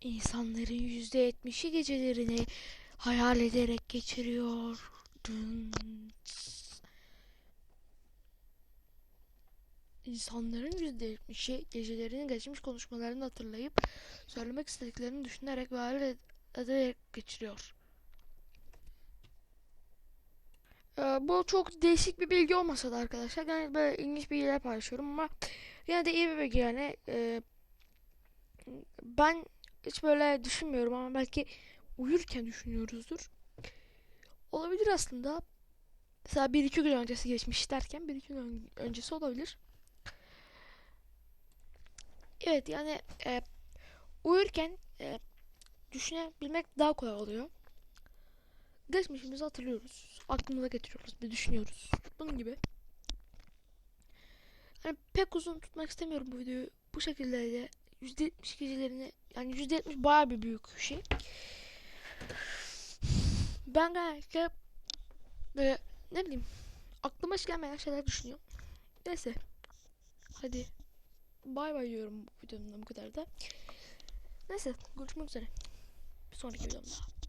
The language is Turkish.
İnsanların yüzde yetmişi gecelerini hayal ederek geçiriyor. İnsanların yüzde yetmişi gecelerini geçmiş konuşmalarını hatırlayıp söylemek istediklerini düşünerek ve hayal ed- ederek geçiriyor. Ee, bu çok değişik bir bilgi olmasa da arkadaşlar yani böyle ilginç bilgiler paylaşıyorum ama yine de iyi bir bilgi yani Ee, ben hiç böyle düşünmüyorum ama belki uyurken düşünüyoruzdur. Olabilir aslında. Mesela bir iki gün öncesi geçmiş derken bir iki gün ön- öncesi olabilir. Evet yani e, uyurken e, düşünebilmek daha kolay oluyor. Geçmişimizi hatırlıyoruz. Aklımıza getiriyoruz. Bir düşünüyoruz. Bunun gibi. Hani pek uzun tutmak istemiyorum bu videoyu. Bu şekilde de %70 gecelerini yani %70 bayağı bir büyük şey. Ben genellikle böyle ne bileyim aklıma hiç gelmeyen şeyler düşünüyorum. Neyse. Hadi. Bay bay diyorum bu videomda bu kadar da. Neyse görüşmek üzere. Bir sonraki videomda.